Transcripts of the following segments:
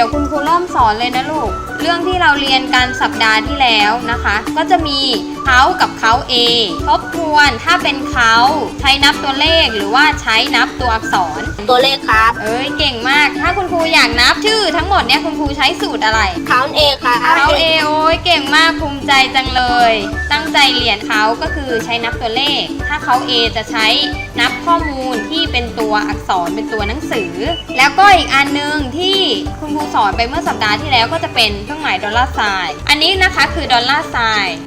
ดี๋ยวคุณครูเริ่มสอนเลยนะลูก เรื่องที่เราเรียนกันสัปดาห์ที่แล้วนะคะ ก็จะมี เขากับเขา A ทบทวนถ้าเป็นเขาใช้นับตัวเลขหรือว่าใช้นับตัวอักษร ตัวเลขครับเอ้ยเก่งมาก ถ้าคุณครูอยากนับชื่อทั้งหมดเนี่ยคุณครูใช้สูตรอะไรเขาเองครับ เขาเอโอ้ยเก่งมากภูมิใจจังเลย ตั้งใจเรียนเขาก็คือใช้นับตัวเลข ถ้าเขา A จะใช้นับข้อมูลที่เป็นตัวอักษรเป็นตัวหนังสือ แล้วก็อีกอันหนึงที่คุณครูสอนไปเมื่อสัปดาห์ที่แล้วก็จะเป็นเครื่องหมายดอลลาร์ไซน์อันนี้นะคะคือดอลลาร์ไซน์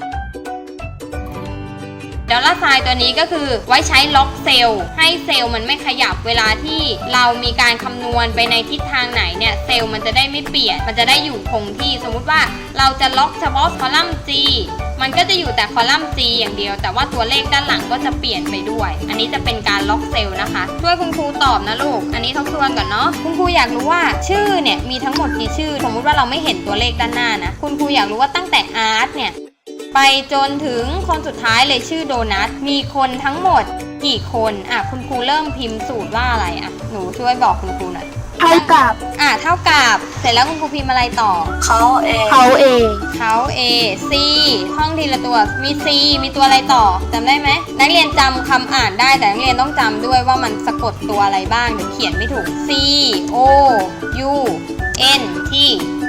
ดอลลาร์ไซน์ตัวนี้ก็คือไว้ใช้ล็อกเซลล์ให้เซลล์มันไม่ขยับเวลาที่เรามีการคำนวณไปในทิศทางไหนเนี่ยเซลล์มันจะได้ไม่เปลี่ยน มันจะได้อยู่คงที่สมมุติว่าเราจะล็อกเฉพาะคอลัมน์ G มันก็จะอยู่แต่คอลัมน์ G อย่างเดียว แต่ว่าตัวเลขด้านหลังก็จะเปลี่ยนไปด้วย อันนี้จะเป็นการล็อกเซลล์นะคะ ช่วยคุณครูตอบนะลูก อันนี้ทบทวนก่อนเนาะ คุณครูอยากรู้ว่าชื่อเนี่ยมีทั้งหมดกี่ชื่อ สมมุติว่าเราไม่เห็นตัวเลขด้านหน้านะ คุณครูอยากรู้ว่าตั้งแต่อาร์ตเนี่ย ไปจนถึงคนสุดท้ายเลยชื่อโดนัท มีคนทั้งหมดกี่คน อะ คุณครูเริ่มพิมพ์สูตรว่าอะไร อะ หนูช่วยบอกคุณครูหน่อย เท่ากับอะ เท่ากับ เสร็จแล้วคุณครูพิมพ์อะไรต่อ เขาเองเขาเองเขา A C ท่องทีละตัว มี C มีตัวอะไรต่อจำได้ไหม นักเรียนจำคำอ่านได้แต่นักเรียนต้องจำด้วยว่ามันสะกดตัวอะไรบ้างเดี๋ยวเขียนไม่ถูก C O U N T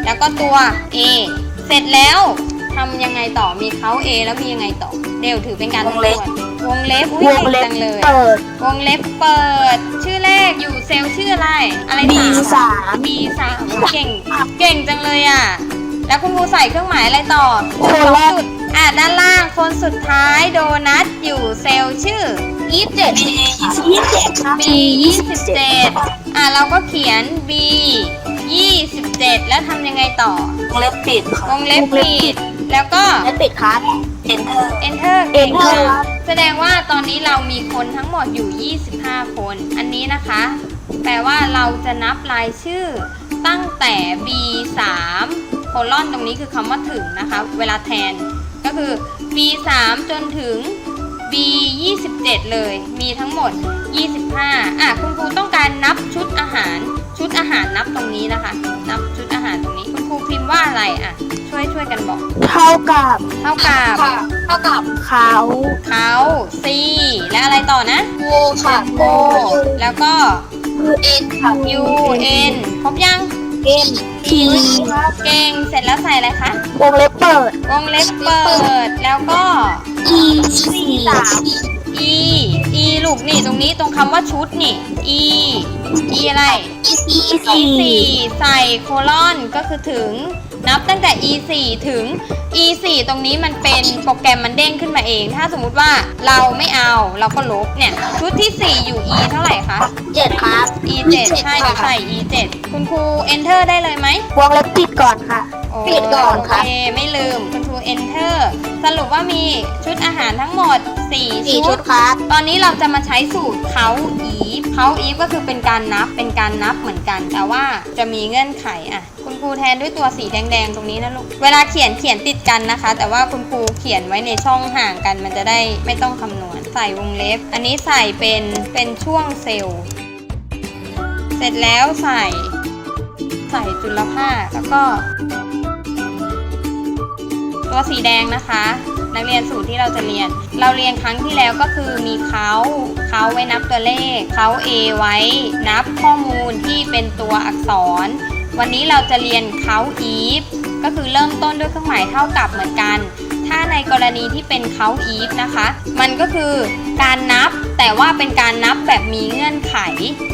แล้วก็ตัว A เสร็จแล้ว ทำยังไงต่อมีเขา A แล้วมียังไงต่อ เดี๋ยวถือเป็นการทบทวนวงเล็บอุ้ยวงเล็บจังเลย เปิด วงเล็บเปิด ชื่อแรกอยู่เซลล์ชื่ออะไร อะไร B สาม B สามเก่ง เก่งจังเลยอะ แล้วคุณครูใส่เครื่องหมายอะไรต่อคนแรก จุดอะด้านล่างคนสุดท้ายโดนัทอยู่เซลล์ชื่อ ยี่สิบเจ็ดยี่สิบเจ็ดครับ B 27 อะเราก็เขียน B 27 แล้วทำยังไงต่อ วงเล็บปิดวงเล็บปิด แล้วก็เล็บปิดครับ enter enter เก่ง Enter มากครับแสดงว่าตอนนี้เรามีคนทั้งหมดอยู่ 25 คน อันนี้นะคะ แปลว่าเราจะนับรายชื่อตั้งแต่ B 3 โคลอนตรงนี้คือคำว่าถึงนะคะ เวลาแทนก็คือ B 3 จนถึง B 27 เลย มีทั้งหมด 25 อะ คุณครูต้องการนับชุดอาหาร ชุดอาหารนับตรงนี้นะคะ นับชุดอาหารตรงนี้ คุณครูพิมพ์ว่าอะไรอะ ช่วยช่วยกันบอก เท่ากับเท่ากับเท่ากับเขาเขา C และอะไรต่อนะโวค่ะโวแล้วก็เอ็นค่ะ U N ครบยังเอ็นทีครับเก่งเสร็จแล้วใส่อะไรคะวงเล็บเปิดวงเล็บเปิดแล้วก็ E สี่สาม E E ลูกนี่ตรงนี้ตรงคำว่าชุดนี่ E E อะไร E สี่ E 4ใส่โคลอนก็คือถึงนับตั้งแต่ E 4ถึง E 4ตรงนี้มันเป็นโปรแกรมมันเด้งขึ้นมาเอง ถ้าสมมุติว่าเราไม่เอาเราก็ลบเนี่ยชุดที่ 4 อยู่ E เท่าไหร่คะ เจ็ดครับ E 7ใช่เดี๋ยวใส่ E 7คุณครู enter ได้เลยไหม วงเล็บปิดก่อนค่ะ ปิดก่อนครับโอเคไม่ลืมคุณครู enter สรุปว่ามีชุดอาหารทั้งหมด 4 สี่ชุชุดด ครับตอนนี้เราจะมาใช้สูตรเขาอีฟเขาอีฟก็คือเป็นการนับเป็นการนับเหมือนกัน แต่ว่าจะมีเงื่อนไขอะ คุณครูแทนด้วยตัวสีแดงๆตรงนี้นะลูก เวลาเขียนเขียนติดกันนะคะ แต่ว่าคุณครูเขียนไว้ในช่องห่างกัน มันจะได้ไม่ต้องคำนวณ ใส่วงเล็บ อันนี้ใส่เป็นเป็นช่วงเซลล์ เสร็จแล้วใส่ ใส่จุลภาคแล้วก็ ตัวสีแดงนะคะ นักเรียนสูตรที่เราจะเรียน เราเรียนครั้งที่แล้วก็คือมีเขาเขาไว้นับตัวเลขเขา A ไว้นับข้อมูลที่เป็นตัวอักษร วันนี้เราจะเรียนเขา if ก็คือเริ่มต้นด้วยเครื่องหมายเท่ากับเหมือนกัน ถ้าในกรณีที่เป็นเขา if นะคะ มันก็คือการนับแต่ว่าเป็นการนับแบบมีเงื่อนไข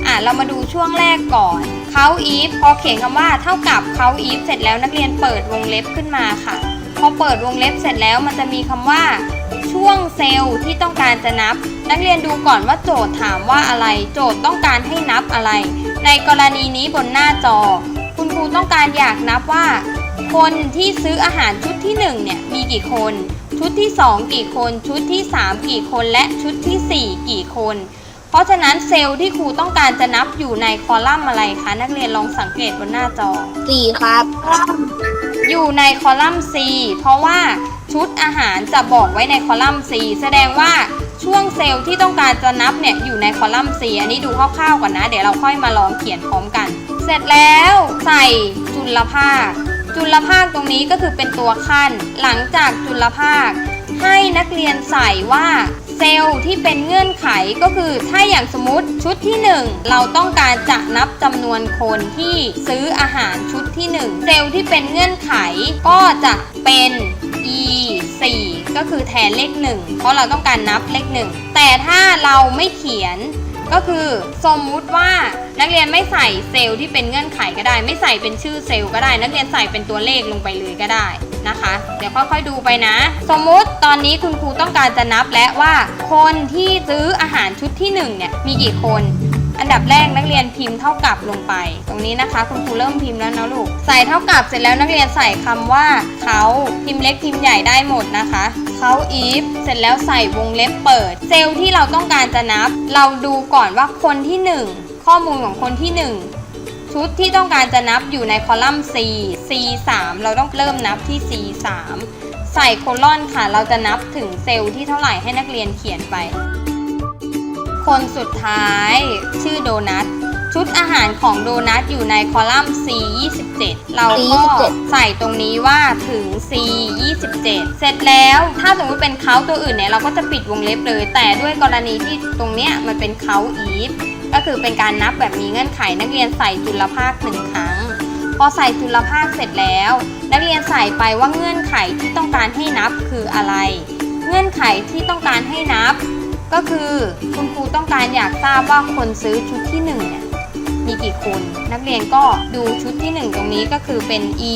อะเรามาดูช่วงแรกก่อนเขา if พอเขียนคำว่าเท่ากับเขา if เสร็จแล้วนักเรียนเปิดวงเล็บขึ้นมาค่ะ พอเปิดวงเล็บเสร็จแล้วมันจะมีคำว่า ช่วงเซลล์ที่ต้องการจะนับ นักเรียนดูก่อนว่าโจทย์ถามว่าอะไร โจทย์ต้องการให้นับอะไร ในกรณีนี้บนหน้าจอ คุณครูต้องการอยากนับว่า คนที่ซื้ออาหารชุดที่หนึ่งเนี่ยมีกี่คน ชุดที่สองกี่คน ชุดที่สามกี่คน และชุดที่สี่กี่คนเพราะฉะนั้นเซลล์ที่ครูต้องการจะนับอยู่ในคอลัมน์อะไรคะ นักเรียนลองสังเกตบนหน้าจอสี่ครับ อยู่ในคอลัมน์ C เพราะว่าชุดอาหารจะบอกไว้ในคอลัมน์ C แสดงว่าช่วงเซลล์ที่ต้องการจะนับเนี่ยอยู่ในคอลัมน์ C อันนี้ดูคร่าวๆก่อนนะ เดี๋ยวเราค่อยมาลองเขียนพร้อมกัน เสร็จแล้วใส่จุลภาค จุลภาคตรงนี้ก็คือเป็นตัวขั้น หลังจากจุลภาค ให้นักเรียนใส่ว่า เซลล์ที่เป็นเงื่อนไขก็คือถ้าอย่างสมมติชุดที่ 1 เราต้องการจะนับจำนวนคนที่ซื้ออาหารชุดที่ 1 เซลล์ที่เป็นเงื่อนไขก็จะเป็น e 4ก็คือแทนเลข 1 เพราะเราต้องการนับเลข 1 แต่ถ้าเราไม่เขียนก็คือสมมุติว่านักเรียนไม่ใส่เซลล์ที่เป็นเงื่อนไขก็ได้ ไม่ใส่เป็นชื่อเซลล์ก็ได้ นักเรียนใส่เป็นตัวเลขลงไปเลยก็ได้ นะคะ เดี๋ยวค่อยๆดูไปนะ สมมุติตอนนี้คุณครูต้องการจะนับและว่า คนที่ซื้ออาหารชุดที่หนึ่งเนี่ยมีกี่คน อันดับแรกนักเรียนพิมพ์เท่ากับลงไป ตรงนี้นะคะ คุณครูเริ่มพิมพ์แล้วนะลูกใส่เท่ากับเสร็จแล้วนักเรียนใส่คำว่าเขาพิมพ์เล็กพิมพ์ใหญ่ได้หมดนะคะเขาอีฟเสร็จแล้วใส่วงเล็บเปิด เซลล์ที่เราต้องการจะนับ เราดูก่อนว่าคนที่หนึ่งข้อมูลของคนที่หนึ่ง ชุดที่ต้องการจะนับอยู่ในคอลัมน์ C C 3 เราต้องเริ่มนับที่ C 3 ใส่โคลอนค่ะ เราจะนับถึงเซลล์ที่เท่าไหร่ให้นักเรียนเขียนไป คนสุดท้ายชื่อโดนัทชุดอาหารของโดนัทอยู่ในคอลัมน์ C 27เราก็ C27 ใส่ตรงนี้ว่าถึง C 27เสร็จแล้วถ้าสมมติเป็นเขาตัวอื่นเนี่ยเราก็จะปิดวงเล็บเลย แต่ด้วยกรณีที่ตรงเนี้ยมันเป็นเขาอีฟ ก็คือเป็นการนับแบบมีเงื่อนไขนักเรียนใส่จุลภาคหนึ่งครั้ง พอใส่จุลภาคเสร็จแล้ว นักเรียนใส่ไปว่าเงื่อนไขที่ต้องการให้นับคืออะไร เงื่อนไขที่ต้องการให้นับ ก็คือคุณครูต้องการอยากทราบว่าคนซื้อชุดที่1เนี่ยมีกี่คน นักเรียนก็ดูชุดที่ 1 ตรงนี้ก็คือเป็น e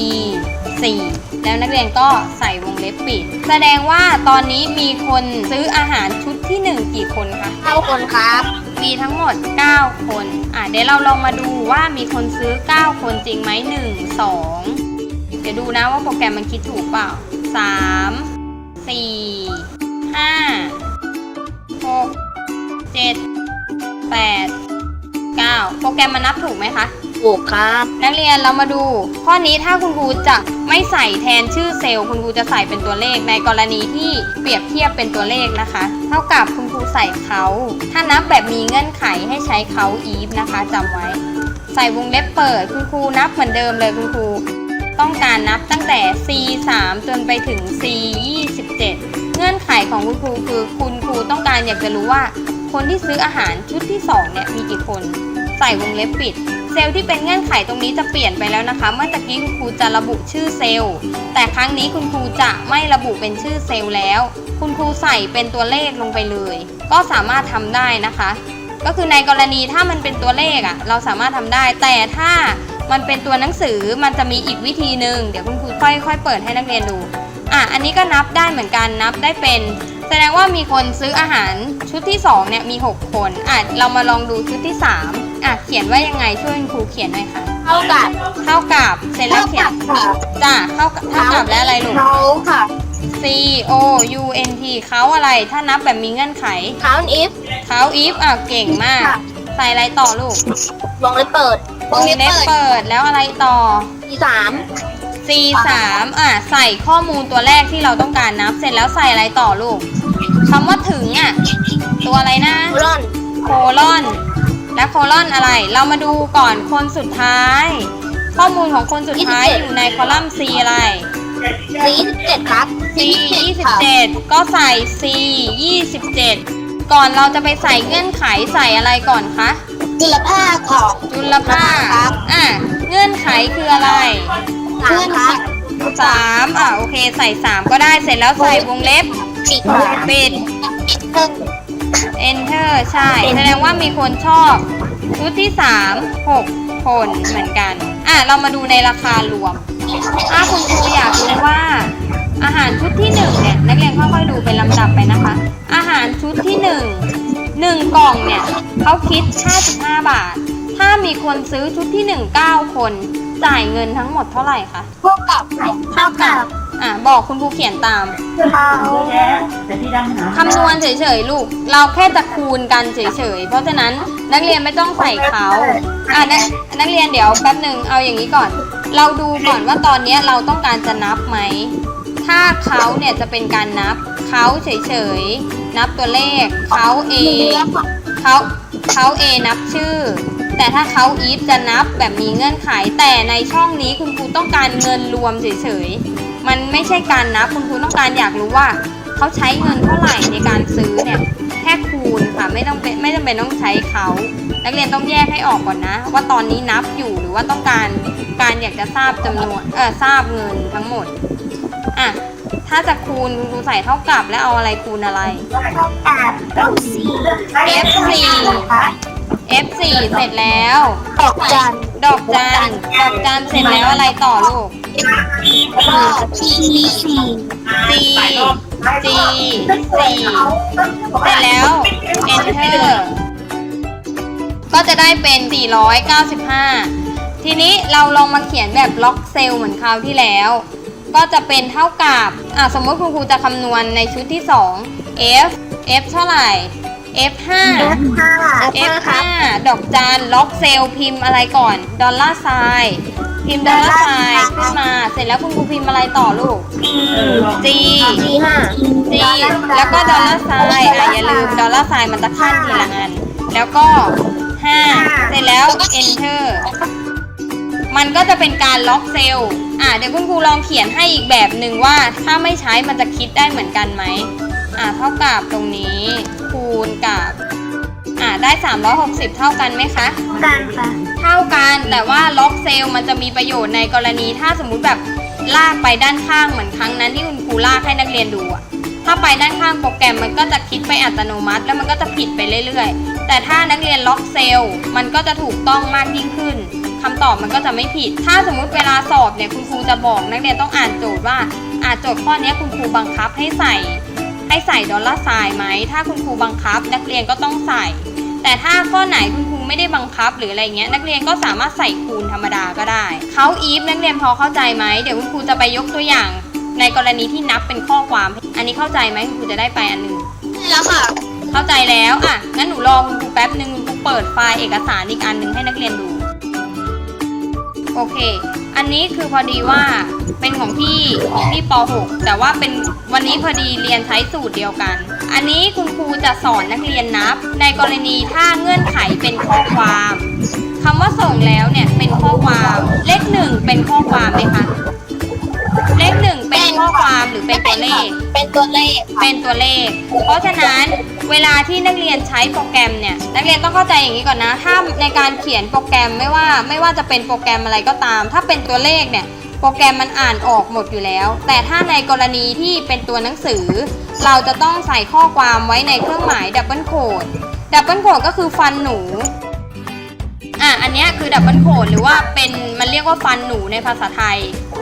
4แล้วนักเรียนก็ใส่วงเล็บปิด แสดงว่าตอนนี้มีคนซื้ออาหารชุดที่ 1 กี่คนคะเท่าคนครับ มีทั้งหมด 9 คน อะเดี๋ยวเราลองมาดูว่ามีคนซื้อ 9 คนจริงไหม1 2 เดี๋ยวดูนะว่าโปรแกรมมันคิดถูกเปล่า 3 4 5 6 7 8 9 โปรแกรมมันนับถูกไหมคะถูกครับ นักเรียนเรามาดู ข้อนี้ถ้าคุณครูจะไม่ใส่แทนชื่อเซลล์ คุณครูจะใส่เป็นตัวเลขในกรณีที่เปรียบเทียบเป็นตัวเลขนะคะ เท่ากับคุณครู ใส่เขา ถ้านับแบบมีเงื่อนไขให้ใช้เขาอีฟนะคะจำไว้ ใส่วงเล็บเปิดคุณครูนับเหมือนเดิมเลยคุณครู ต้องการนับตั้งแต่ C 3จนไปถึง C 27เงื่อนไขของคุณครูคือคุณครูต้องการอยากจะรู้ว่า คนที่ซื้ออาหารชุดที่สองเนี่ยมีกี่คน ใส่วงเล็บปิด เซลล์ที่เป็นเงื่อนไขตรงนี้จะเปลี่ยนไปแล้วนะคะ เมื่อตะกี้คุณครูจะระบุชื่อเซลล์ แต่ครั้งนี้คุณครูจะไม่ระบุเป็นชื่อเซลล์แล้ว คุณครูใส่เป็นตัวเลขลงไปเลย ก็สามารถทำได้นะคะ ก็คือในกรณีถ้ามันเป็นตัวเลขอะ่ะเราสามารถทำได้ แต่ถ้ามันเป็นตัวหนังสือมันจะมีอีกวิธีหนึ่งเดี๋ยวคุณครูค่อยๆเปิดให้นักเรียนดูอะอันนี้ก็นับได้เหมือนกันนับได้เป็น แสดงว่ามีคนซื้ออาหารชุดที่2เนี่ยมี 6 คนอะเรามาลองดูชุดที่ 3 อะเขียนว่ายังไงช่วยคุณครูเขียนหน่อยค่ะ เท่ากับเท่ากับเสร็จแล้วเขียนค่ะจ้าเท่ากับเท่ากับและอะไรลูก เขาค่ะ C O U N T เขาอะไรถ้านับแบบมีเงื่อนไข count if เขา if อะเก่งมาก ค่ะ ใส่อะไรต่อลูกวงเล็บเปิดวงเล็บเปิดแล้วอะไรต่อ ที่สาม C 3อะใส่ข้อมูลตัวแรกที่เราต้องการนับ เสร็จแล้วใส่อะไรต่อลูกคำว่าถึงอะ ตัวอะไรนะโคลอนโคลอน และโคลอนอะไร เรามาดูก่อนคนสุดท้าย ข้อมูลของคนสุดท้ายอยู่ในคอลัมน์ C อะไร สีสิบเจ็ดครับ C 27 ก็ใส่ C 27 ก่อนเราจะไปใส่เงื่อนไขใส่อะไรก่อนคะ จุลภาคของ จุลภาคครับ อะ เงื่อนไขคืออะไรสามครับสามอะ โอเค ใส่สามก็ได้ เสร็จแล้วใส่วงเล็บปิดปิด เพิ่ม enter ใช่ แสดงว่ามีคนชอบ ชุดที่ 3 6 คนเหมือนกัน อะ เรามาดูในราคารวม ถ้าคุณครูอยากรู้ว่า อาหารชุดที่ 1 เนี่ย นักเรียนค่อยๆดูเป็นลำดับไปนะคะ อาหารชุดที่ 1 1 กล่องเนี่ยเขาคิด 55 บาท ถ้ามีคนซื้อชุดที่ 1 9 คน จ่ายเงินทั้งหมดเท่าไหร่คะ เท่ากับเท่ากับ อะบอกคุณครูเขียนตามเขาคำนวณเฉยๆลูก เราแค่จะคูณกันเฉยๆ เพราะฉะนั้นนักเรียนไม่ต้องใส่เขาอะนักนักเรียนเดี๋ยวแป๊บหนึ่งเอาอย่างนี้ก่อน เราดูก่อนว่าตอนเนี้ยเราต้องการจะนับไหม ถ้าเขาเนี่ยจะเป็นการนับเขาเฉยๆ นับตัวเลขเขา A เขาเขา A นับชื่อแแต่ถ้าเขา if จะนับแบบมีเงื่อนไขแต่ในช่องนี้คุณครูต้องการเงินรวมเฉยๆ มันไม่ใช่การนับคุณครูต้องการอยากรู้ว่าเขาใช้เงินเท่าไหร่ในการซื้อเนี่ยแค่คูณค่ะไม่ต้องเป็นไม่จำเป็นต้องใช้เขานักเรียนต้องแยกให้ออกก่อนนะ ว่าตอนนี้นับอยู่หรือว่าต้องการการอยากจะทราบจำนวนเออทราบเงินทั้งหมดอะถ้าจะคูณคุณครูใส่เท่ากับแล้วเอาอะไรคูณอะไร เท่ากับรูปสี่ F4 F4 เสร็จแล้ว ดอกจันดอกจันดอกจันเสร็จแล้วอะไรต่อลูก ก็ทีสี่ C G 4เสร็จแล้ว Enter ก็จะได้เป็น 495 ทีนี้เราลองมาเขียนแบบล็อกเซลล์เหมือนคราวที่แล้ว ก็จะเป็นเท่ากับ อะสมมติคุณครูจะคำนวณในชุดที่ 2 F F เท่าไหร่ F 5 F ห้า F5 ดอกจันล็อกเซลล์พิมพ์อะไรก่อนดอลลาร์ไซน์พิมพ์ดอลลาร์ไซน์ขึ้นมา เสร็จแล้วคุณครูพิมพ์อะไรต่อลูก G ทีห้า G แล้วก็ดอลลาร์ไซน์อะอย่าลืมดอลลาร์ไซน์มันจะขั้นทีละอัน แล้วก็ 5 เสร็จแล้ว enter มันก็จะเป็นการล็อกเซลล์อะเดี๋ยวคุณครูลองเขียนให้อีกแบบหนึ่งว่าถ้าไม่ใช้มันจะคิดได้เหมือนกันไหมอะเท่ากับตรงนี้ คูณกับอะได้ 360 เท่ากันไหมคะ กันค่ะ เท่ากันแต่ว่าล็อกเซลล์มันจะมีประโยชน์ในกรณีถ้าสมมุติแบบลากไปด้านข้างเหมือนครั้งนั้นที่คุณครูลากให้นักเรียนดูอะถ้าไปด้านข้างโปรแกรมมันก็จะคิดไปอัตโนมัติ แล้วมันก็จะผิดไปเรื่อยๆ แต่ถ้านักเรียนล็อกเซลล์มันก็จะถูกต้องมากยิ่งขึ้นคำตอบมันก็จะไม่ผิด ถ้าสมมุติเวลาสอบเนี่ยคุณครูจะบอกนักเรียนต้องอ่านโจทย์ว่าอ่านโจทย์ข้อนี้คุณครูบังคับให้ใส่ ให้ใส่ดอลลาร์ไซน์ไหม ถ้าคุณครูบังคับ นักเรียนก็ต้องใส่ แต่ถ้าข้อไหนคุณครูไม่ได้บังคับหรืออะไรเงี้ยนักเรียนก็สามารถใส่คูณธรรมดาก็ได้เขาอีฟนักเรียนพอเข้าใจไหมเดี๋ยวคุณครูจะไปยกตัวอย่าง ในกรณีที่นับเป็นข้อความ อันนี้เข้าใจไหมคุณครูจะได้ไปอันหนึ่งแล้วค่ะ เข้าใจแล้วอะงั้นหนูรอคุณครูแป๊บหนึ่งคุณครูเปิดไฟล์เอกสารอีกอันหนึ่งให้นักเรียนดูโอเค อันนี้คือพอดีว่าเป็นของพี่ของพี่ป .6 แต่ว่าเป็นวันนี้พอดีเรียนใช้สูตรเดียวกัน อันนี้คุณครูจะสอนนักเรียนนับ ในกรณีถ้าเงื่อนไขเป็นข้อความคำว่าส่งแล้วเนี่ยเป็นข้อความ เลขหนึ่งเป็นข้อความไหมคะเลขหนึ่งเป็นข้อความหรือเป็นตัวเลข เป็นตัวเลข เป็นตัวเลข เพราะฉะนั้น เวลาที่นักเรียนใช้โปรแกรมเนี่ยนักเรียนต้องเข้าใจอย่างนี้ก่อนนะ ถ้าในการเขียนโปรแกรมไม่ว่าไม่ว่าจะเป็นโปรแกรมอะไรก็ตาม ถ้าเป็นตัวเลขเนี่ยโปรแกรมมันอ่านออกหมดอยู่แล้ว แต่ถ้าในกรณีที่เป็นตัวหนังสือ เราจะต้องใส่ข้อความไว้ในเครื่องหมายดับเบิลโคดดับเบิลโคดก็คือฟันหนูอะอันนี้คือดับเบิลโคดหรือว่าเป็นมันเรียกว่าฟันหนูในภาษาไทย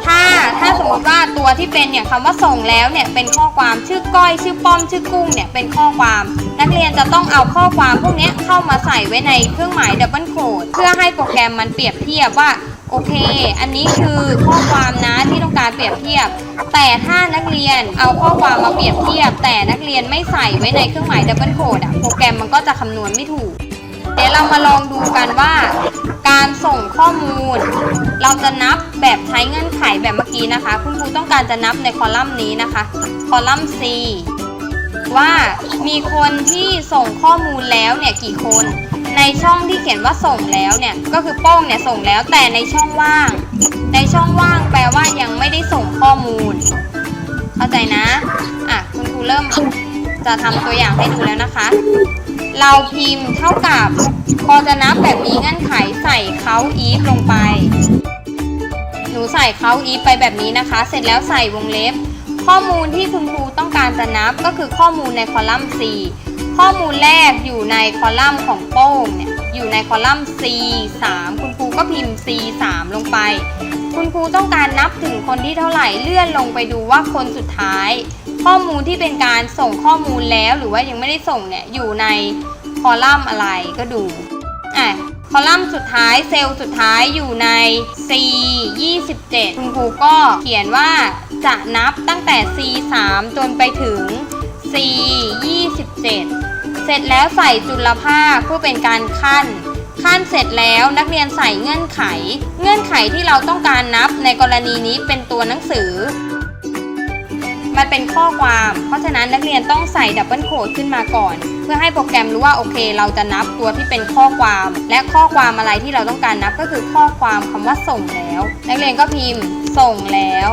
ถ้าถ้าสมมติว่าตัวที่เป็นเนี่ยคำว่าส่งแล้วเนี่ยเป็นข้อความชื่อก้อย ชื่อป้อม ชื่อกุ้งเนี่ยเป็นข้อความ นักเรียนจะต้องเอาข้อความพวกนี้เข้ามาใส่ไว้ในเครื่องหมายดับเบิลโคดเพื่อให้โปรแกรมมันเปรียบเทียบว่าโอเค อันนี้คือข้อความนะที่ต้องการเปรียบเทียบ แต่ถ้านักเรียนเอาข้อความมาเปรียบเทียบ แต่นักเรียนไม่ใส่ไว้ในเครื่องหมายดับเบิลโคดอะโปรแกรมมันก็จะคำนวณไม่ถูก เดี๋ยวเรามาลองดูกันว่า การส่งข้อมูล เราจะนับแบบใช้เงื่อนไขแบบเมื่อกี้นะคะ คุณครูต้องการจะนับในคอลัมน์นี้นะคะ คอลัมน์ C ว่ามีคนที่ส่งข้อมูลแล้วเนี่ยกี่คน ในช่องที่เขียนว่าส่งแล้วเนี่ยก็คือโป้งเนี่ยส่งแล้วแต่ในช่องว่าง ในช่องว่างแปลว่ายังไม่ได้ส่งข้อมูล เข้าใจนะอะคุณครูเริ่มจะทำตัวอย่างให้ดูแล้วนะคะ เราพิมพ์เท่ากับ พอจะนับแบบมีเงื่อนไขใส่เขาอีฟลงไป นูใส่เขาอีฟไปแบบนี้นะคะ เสร็จแล้วใส่วงเล็บ ข้อมูลที่คุณครูต้องการจะนับก็คือข้อมูลในคอลัมน์ C ข้อมูลแรกอยู่ในคอลัมน์ของโป้งเนี่ยอยู่ในคอลัมน์ C 3คุณครูก็พิมพ์ C 3ลงไป คุณครูต้องการนับถึงคนที่เท่าไหร่เลื่อนลงไปดูว่าคนสุดท้าย ข้อมูลที่เป็นการส่งข้อมูลแล้วหรือว่ายังไม่ได้ส่งเนี่ยอยู่ในคอลัมน์อะไรก็ดูอะคอลัมน์สุดท้ายเซลล์สุดท้ายอยู่ใน C 27คุณครูก็เขียนว่าจะนับตั้งแต่ C 3จนไปถึง C 27เสร็จแล้วใส่จุลภาคเพื่อเป็นการขั้น ขั้นเสร็จแล้วนักเรียนใส่เงื่อนไข เงื่อนไขที่เราต้องการนับในกรณีนี้เป็นตัวหนังสือ มันเป็นข้อความ เพราะฉะนั้นนักเรียนต้องใส่ดับเบิลโคดขึ้นมาก่อน เพื่อให้โปรแกรมรู้ว่าโอเค เราจะนับตัวที่เป็นข้อความ และข้อความอะไรที่เราต้องการนับก็คือข้อความคำว่าส่งแล้ว นักเรียนก็พิมพ์ส่งแล้ว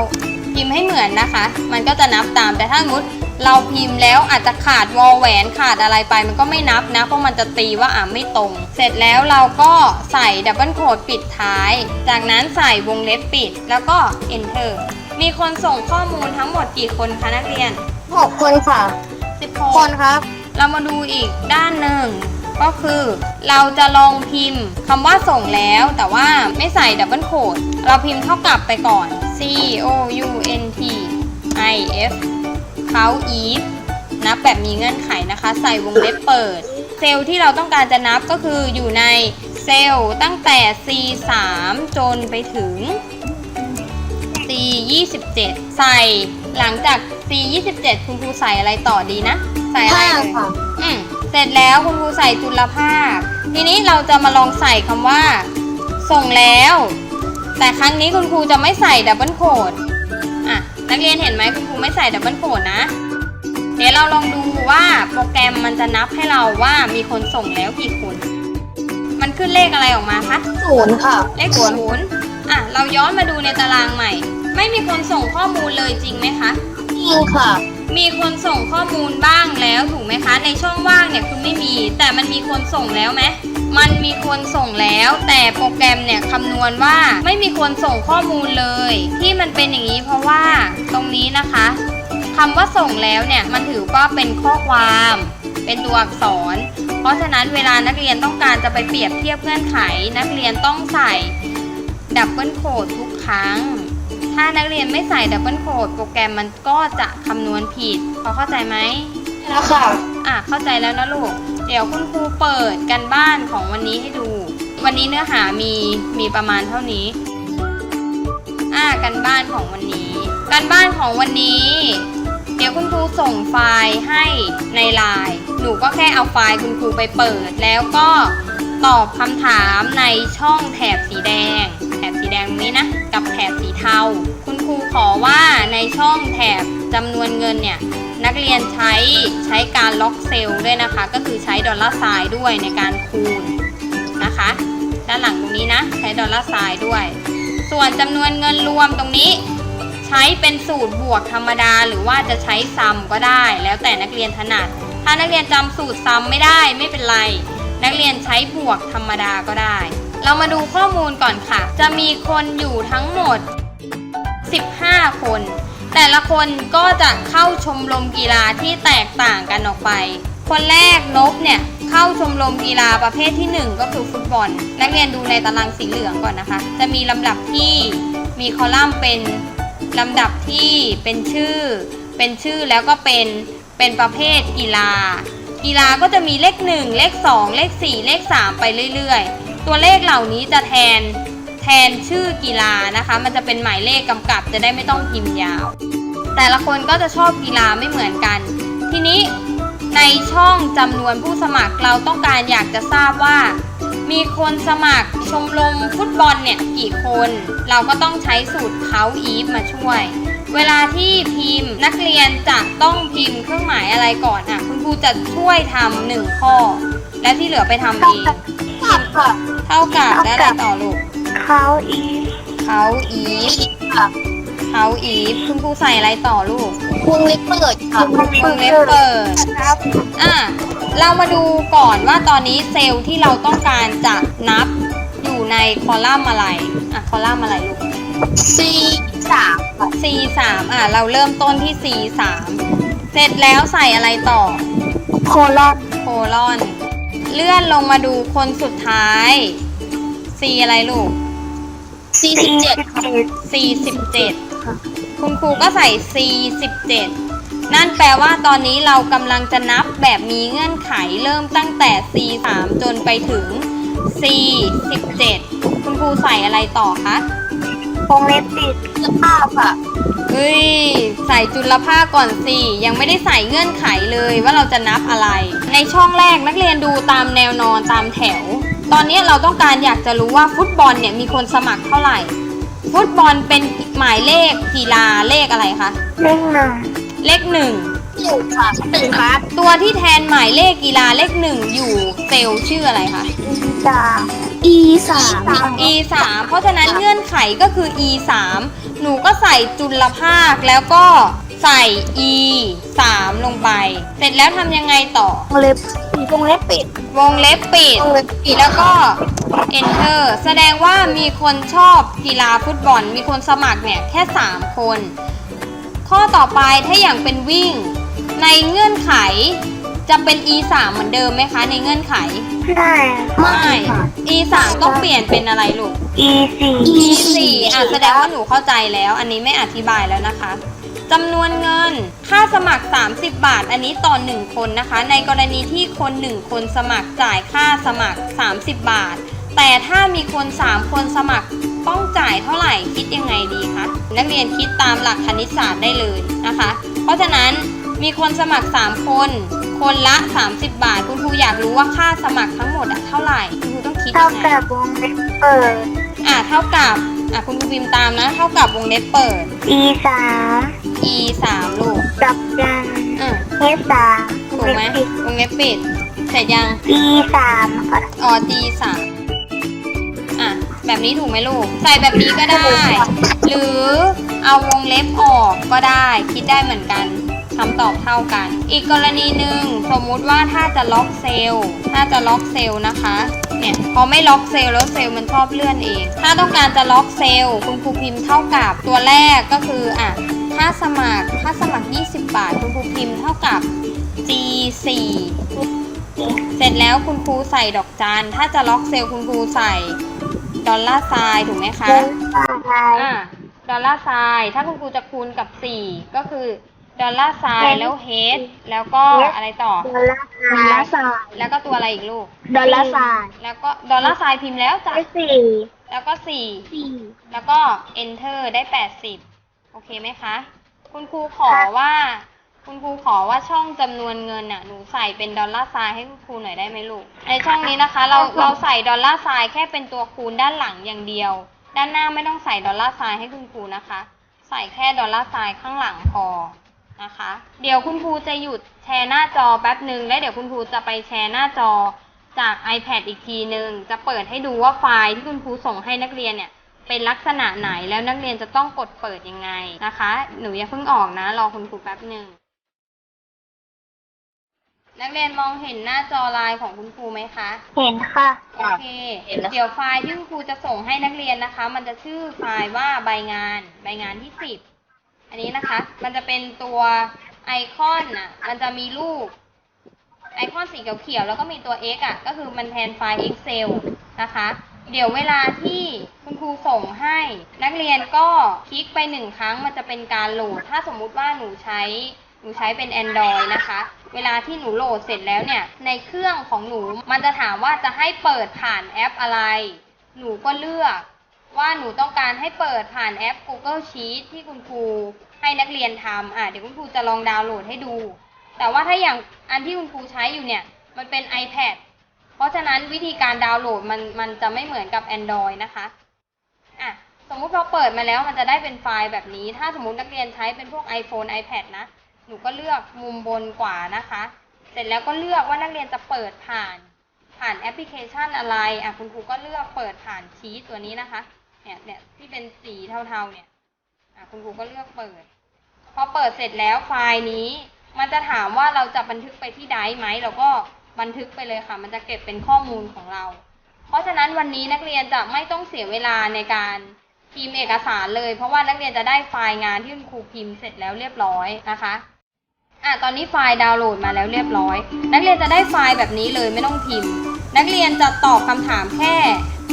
พิมพ์ให้เหมือนนะคะ มันก็จะนับตามแต่ถ้าสมมติเราพิมพ์แล้วอาจจะขาดวอลแหวนขาดอะไรไปมันก็ไม่นับนะ เพราะมันจะตีว่าอ่าไม่ตรง เสร็จแล้วเราก็ใส่ดับเบิลโคดปิดท้าย จากนั้นใส่วงเล็บปิดแล้วก็ enter มีคนส่งข้อมูลทั้งหมดกี่คนคะนักเรียน หกคนค่ะ16คนครับ เรามาดูอีกด้านหนึ่ง ก็คือเราจะลองพิมพ์คำว่าส่งแล้ว แต่ว่าไม่ใส่ดับเบิลโคดเราพิมพ์เท่ากับไปก่อน c o u n t i f เขา if นับแบบมีเงื่อนไขนะคะ ใส่วงเล็บเปิด เซลล์ที่เราต้องการจะนับก็คืออยู่ในเซลล์ตั้งแต่ c 3 จนไปถึง c 27ใส่หลังจาก c 27คุณครูใส่อะไรต่อดีนะ ใส่อะไรห้าเลยค่ะ อืมเสร็จแล้วคุณครูใส่จุลภาค ทีนี้เราจะมาลองใส่คำว่า ส่งแล้ว แต่ครั้งนี้คุณครูจะไม่ใส่ดับเบิลโคดอะนักเรียนเห็นไหมคุณครูไม่ใส่ดับเบิลโคดนะ เดี๋ยวเราลองดูว่าโปรแกรมมันจะนับให้เราว่ามีคนส่งแล้วกี่คน มันขึ้นเลขอะไรออกมาคะ ศูนย์ค่ะ เลขศูนย์อะ เราย้อนมาดูในตารางใหม่ ไม่มีคนส่งข้อมูลเลยจริงไหมคะ จริงค่ะ มีคนส่งข้อมูลบ้างแล้วถูกไหมคะ ในช่องว่างเนี่ยคือไม่มี แต่มันมีคนส่งแล้วไหมมันมีคนส่งแล้ว แต่โปรแกรมเนี่ยคำนวณว่าไม่มีคนส่งข้อมูลเลย ที่มันเป็นอย่างนี้เพราะว่าตรงนี้นะคะคำว่าส่งแล้วเนี่ยมันถือว่าเป็นข้อความ เป็นตัวอักษร เพราะฉะนั้นเวลานักเรียนต้องการจะไปเปรียบเทียบเงื่อนไข นักเรียนต้องใส่ดับเบิลโคดทุกครั้ง ถ้านักเรียนไม่ใส่ดับเบิลโคดโปรแกรมมันก็จะคำนวณผิด พอเข้าใจไหมแล้วค่ะ อะ เข้าใจแล้วนะลูก เดี๋ยวคุณครูเปิดกันบ้านของวันนี้ให้ดู วันนี้เนื้อหามีมีประมาณเท่านี้ อะกันบ้านของวันนี้ กันบ้านของวันนี้ เดี๋ยวคุณครูส่งไฟล์ให้ในไลน์หนูก็แค่เอาไฟล์คุณครูไปเปิด แล้วก็ตอบคำถามในช่องแถบสีแดง แถบสีแดงตรงนี้นะ กับแถบสีเทา คุณครูขอว่าในช่องแถบจำนวนเงินเนี่ยนักเรียนใช้ใช้การล็อกเซลล์ด้วยนะคะ ก็คือใช้ดอลลาร์ไซน์ด้วยในการคูณนะคะ ด้านหลังตรงนี้นะใช้ดอลลาร์ไซน์ด้วย ส่วนจำนวนเงินรวมตรงนี้ ใช้เป็นสูตรบวกธรรมดา หรือว่าจะใช้ซัมก็ได้ แล้วแต่นักเรียนถนัด ถ้านักเรียนจำสูตรซัมไม่ได้ไม่เป็นไร นักเรียนใช้บวกธรรมดาก็ได้ เรามาดูข้อมูลก่อนค่ะ จะมีคนอยู่ทั้งหมด 15 คน แต่ละคนก็จะเข้าชมรมกีฬาที่แตกต่างกันออกไป คนแรกนบเนี่ยเข้าชมรมกีฬาประเภทที่ 1 ก็คือฟุตบอล นักเรียนดูในตารางสีเหลืองก่อนนะคะ จะมีลำดับที่มีคอลัมน์เป็นลำดับที่เป็นชื่อ เป็นชื่อแล้วก็เป็นเป็นประเภทกีฬา กีฬาก็จะมีเลข 1 เลข 2 เลข 4 เลข 3 ไปเรื่อยๆ ตัวเลขเหล่านี้จะแทนแทนชื่อกีฬานะคะ มันจะเป็นหมายเลขกำกับจะได้ไม่ต้องพิมพ์ยาว แต่ละคนก็จะชอบกีฬาไม่เหมือนกัน ทีนี้ในช่องจำนวนผู้สมัครเราต้องการอยากจะทราบว่า มีคนสมัครชมรมฟุตบอลเนี่ยกี่คน เราก็ต้องใช้สูตรเขาอีฟมาช่วย เวลาที่พิมพ์นักเรียนจะต้องพิมพ์เครื่องหมายอะไรก่อนอะ คุณครูจะช่วยทำหนึ่งข้อ และที่เหลือไปทำเอง ค่ะเท่ากับและอะไรต่อลูกเขาอีเขาอีฟค่ะเขาอีฟคุณครูใส่อะไรต่อลูกวงเล็บเปิดค่ะวงเล็บเปิดครับอะเรามาดูก่อนว่าตอนนี้เซลล์ที่เราต้องการจะนับอยู่ในคอลัมน์อะไรอะคอลัมน์อะไรลูกซีสามค่ะ C 3อะเราเริ่มต้นที่ C 3เสร็จแล้วใส่อะไรต่อ โคลอนโคลอน เลื่อนลงมาดูคนสุดท้าย C อะไรลูกซีสิบเจ็ดค่ะ47คุณครูก็ใส่47นั่นแปลว่าตอนนี้เรากำลังจะนับแบบมีเงื่อนไขเริ่มตั้งแต่ C3 จนไปถึง C17 คุณครูใส่อะไรต่อคะ วงเล็บปิดเสื้อผ้าค่ะ เฮ้ย ใส่จุลภาคก่อนสิ ยังไม่ได้ใส่เงื่อนไขเลยว่าเราจะนับอะไร ในช่องแรกนักเรียนดูตามแนวนอนตามแถว ตอนนี้เราต้องการอยากจะรู้ว่าฟุตบอลเนี่ยมีคนสมัครเท่าไหร่ ฟุตบอลเป็นหมายเลขกีฬาเลขอะไรคะ เลขหนึ่งเลขหนึ่งหนึ่งค่ะหนึ่งครับ ตัวที่แทนหมายเลขกีฬาเลขหนึ่งอยู่เซลล์ชื่ออะไรคะสาม e สาม e 3เพราะฉะนั้นเงื่อนไขก็คือ e 3 หนูก็ใส่จุลภาคแล้วก็ใส่ e 3 ลงไป เสร็จแล้วทำยังไงต่อ วงเล็บวงเล็บปิดวงเล็บปิด วงเล็บปิดแล้วก็ enter แสดงว่ามีคนชอบกีฬาฟุตบอล มีคนสมัครเนี่ยแค่ 3 คน ข้อต่อไปถ้าอย่างเป็นวิ่ง ในเงื่อนไข จะเป็น e 3เหมือนเดิมไหมคะในเงื่อนไขใช่ไม่ e 3ต้องเปลี่ยนเป็นอะไรลูก e สี่ e 4อะแสดงว่าหนูเข้าใจแล้ว อันนี้ไม่อธิบายแล้วนะคะจำนวนเงิน ค่าสมัคร 30 บาท อันนี้ต่อ 1 คนนะคะ ในกรณีที่คน 1 คนสมัครจ่ายค่าสมัคร 30 บาท แต่ถ้ามีคน 3 คนสมัครต้องจ่ายเท่าไหร่คิดยังไงดีคะ นักเรียนคิดตามหลักคณิตศาสตร์ได้เลยนะคะ เพราะฉะนั้น มีคนสมัคร 3 คน คนละ 30 บาท คุณครูอยากรู้ว่าค่าสมัครทั้งหมดอะเท่าไหร่ คุณครูต้องคิดเท่ายังไงกับวงเล็บเปิดอะเท่ากับอะคุณครูพิมพ์ตามนะ เท่ากับวงเล็บเปิด e สาม e 3ลูกจับกันอะ h สามวถูงกเล็บไหมปิดวงเล็บปิด เสร็จยัง e สามค่ะอ๋อ d 3อะ แบบนี้ถูกไหมลูก ใส่แบบนี้ก็ได้ หรือเอาวงเล็บออกก็ได้ คิดได้เหมือนกัน คำตอบเท่ากัน อีกกรณีหนึ่งสมมุติว่าถ้าจะล็อกเซลล์ถ้าจะล็อกเซลล์นะคะ เนี่ยพอไม่ล็อกเซลล์แล้วเซลล์มันชอบเลื่อนเอง ถ้าต้องการจะล็อกเซลล์คุณครูพิมพ์เท่ากับตัวแรกก็คืออะค่าสมัครค่าสมัคร 20 บาท คุณครูพิมพ์เท่ากับ G 4 เสร็จแล้วคุณครูใส่ดอกจันถ้าจะล็อกเซลล์คุณครูใส่ดอลลาร์ไซน์ถูกไหมคะวงสายอ่าดอลลาร์ไซน์ถ้าคุณครูจะคูณกับ 4 ก็คือ ดอลลาร์ไซน์แล้วเฮดแล้วก็อะไรต่อ ดอลลาร์ดอลลาร์สายแล้วก็ตัวอะไรอีกลูก ดอลลาร์สายแล้วก็ดอลลาร์ไซน์พิมพ์แล้วจ้ะได้สี่แล้วก็สี่4แล้วก็ enter ได้80โอเคไหมคะ คุณครูขอว่า คุณครูขอว่าช่องจำนวนเงินน่ะหนูใส่เป็นดอลลาร์ไซน์ให้คุณครูหน่อยได้ไหมลูก ในช่องนี้นะคะ เราเราใส่ดอลลาร์ไซน์แค่เป็นตัวคูณด้านหลังอย่างเดียว ด้านหน้าไม่ต้องใส่ดอลลาร์ไซน์ให้คุณครูนะคะ ใส่แค่ดอลลาร์ไซน์ข้างหลังพอ นะคะ เดี๋ยวคุณครูจะหยุดแชร์หน้าจอแป๊บหนึ่งแล้วเดี๋ยวคุณครูจะไปแชร์หน้าจอจาก iPad อีกทีหนึ่งจะเปิดให้ดูว่าไฟล์ที่คุณครูส่งให้นักเรียนเนี่ยเป็นลักษณะไหนแล้วนักเรียนจะต้องกดเปิดยังไงนะคะ หนูอย่าเพิ่งออกนะ รอคุณครูแป๊บหนึ่งนักเรียนมองเห็นหน้าจอไลน์ของคุณครูไหมคะ เห็นค่ะโอเคเดี๋ยวไฟล์ที่คุณครูจะส่งให้นักเรียนนะคะ มันจะชื่อไฟล์ว่าใบงาน ใบงานที่สิบ อันนี้นะคะ มันจะเป็นตัวไอคอนน่ะ มันจะมีรูปไอคอนสีเขียวๆแล้วก็มีตัว x อะ ก็คือมันแทนไฟล์ Excel นะคะ เดี๋ยวเวลาที่คุณครูส่งให้ นักเรียนก็คลิกไปหนึ่งครั้งมันจะเป็นการโหลด ถ้าสมมุติว่าหนูใช้หนูใช้เป็น Android นะคะ เวลาที่หนูโหลดเสร็จแล้วเนี่ย ในเครื่องของหนู มันจะถามว่าจะให้เปิดผ่านแอปอะไร หนูก็เลือก ว่าหนูต้องการให้เปิดผ่านแอป Google Sheet ที่คุณครูให้นักเรียนทำอะเดี๋ยวคุณครูจะลองดาวน์โหลดให้ดู แต่ว่าถ้าอย่างอันที่คุณครูใช้อยู่เนี่ย มันเป็น iPad เพราะฉะนั้นวิธีการดาวน์โหลดมันมันจะไม่เหมือนกับ Android นะคะอะสมมุติเราเปิดมาแล้วมันจะได้เป็นไฟล์แบบนี้ ถ้าสมมุตินักเรียนใช้เป็นพวก iPhone iPad นะ หนูก็เลือกมุมบนกว่านะคะ เสร็จแล้วก็เลือกว่านักเรียนจะเปิดผ่านผ่านแอปพลิเคชันอะไร อะคุณครูก็เลือกเปิดผ่านชีตตัวนี้นะคะ เนี่ยเนี่ยที่เป็นสีเทาๆเนี่ยคุณครูก็เลือกเปิด พอเปิดเสร็จแล้วไฟล์นี้ มันจะถามว่าเราจะบันทึกไปที่ไดร์ไหมเราก็บันทึกไปเลยค่ะ มันจะเก็บเป็นข้อมูลของเรา เพราะฉะนั้นวันนี้นักเรียนจะไม่ต้องเสียเวลาในการพิมพ์เอกสารเลย เพราะว่านักเรียนจะได้ไฟล์งานที่คุณครูพิมพ์เสร็จแล้วเรียบร้อยนะคะอะตอนนี้ไฟล์ดาวน์โหลดมาแล้วเรียบร้อย นักเรียนจะได้ไฟล์แบบนี้เลยไม่ต้องพิมพ์ นักเรียนจะตอบคำถามแค่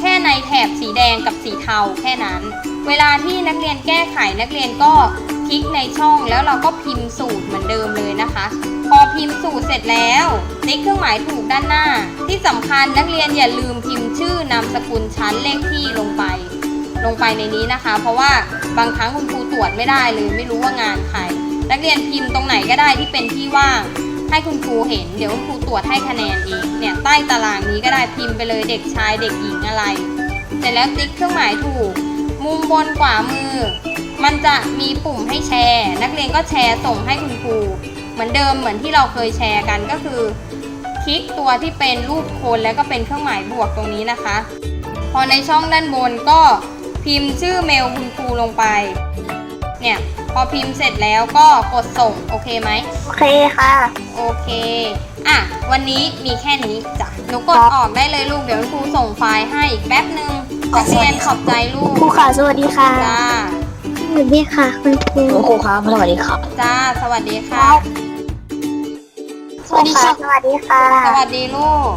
ค่ในแถบสีแดงกับสีเทาแค่นั้น เวลาที่นักเรียนแก้ไขนักเรียนก็คลิกในช่องแล้วเราก็พิมพ์สูตรเหมือนเดิมเลยนะคะ พอพิมพ์สูตรเสร็จแล้วติ๊กเครื่องหมายถูกด้านหน้า ที่สำคัญนักเรียนอย่าลืมพิมพ์ชื่อนามสกุลชั้นเลขที่ลงไป ลงไปในนี้นะคะ เพราะว่าบางครั้งคุณครูตรวจไม่ได้เลยไม่รู้ว่างานใครนักเรียนพิมพ์ตรงไหนก็ได้ที่เป็นที่ว่าง ให้คุณครูเห็น เดี๋ยวคุณครูตรวจให้คะแนนเองเนี่ยใต้ตารางนี้ก็ได้พิมพ์ไปเลยเด็กชายเด็กหญิงอะไร เสร็จแล้วติ๊กเครื่องหมายถูก มุมบนขวามือมมันจะมีปุ่มให้แชร์ นักเรียนก็แชร์ส่งให้คุณครู เหมือนเดิมเหมือนที่เราเคยแชร์กันก็คือ คลิกตัวที่เป็นรูปคนแล้วก็เป็นเครื่องหมายบวกตรงนี้นะคะ พอในช่องด้านบนก็พิมพ์ชื่อเมลคุณครูลงไป เนี่ย พอพิมพ์เสร็จแล้วก็กดส่งโอเคไหมโอเคค่ะ โอเค อะ วันนี้มีแค่นี้จ้ะหนูกดออกได้เลยลูก เดี๋ยวคุณครูส่งไฟล์ให้อีกแป๊บนึงนักเรียนขอบใจลูกครูค่ะ สวัสดีค่ะ จ้า สวัสดีค่ะ คุณครู ครูครับสวัสดีครับ จ้า สวัสดีค่ะ สวัสดีค่ะ สวัสดีค่ะ สวัสดีลูก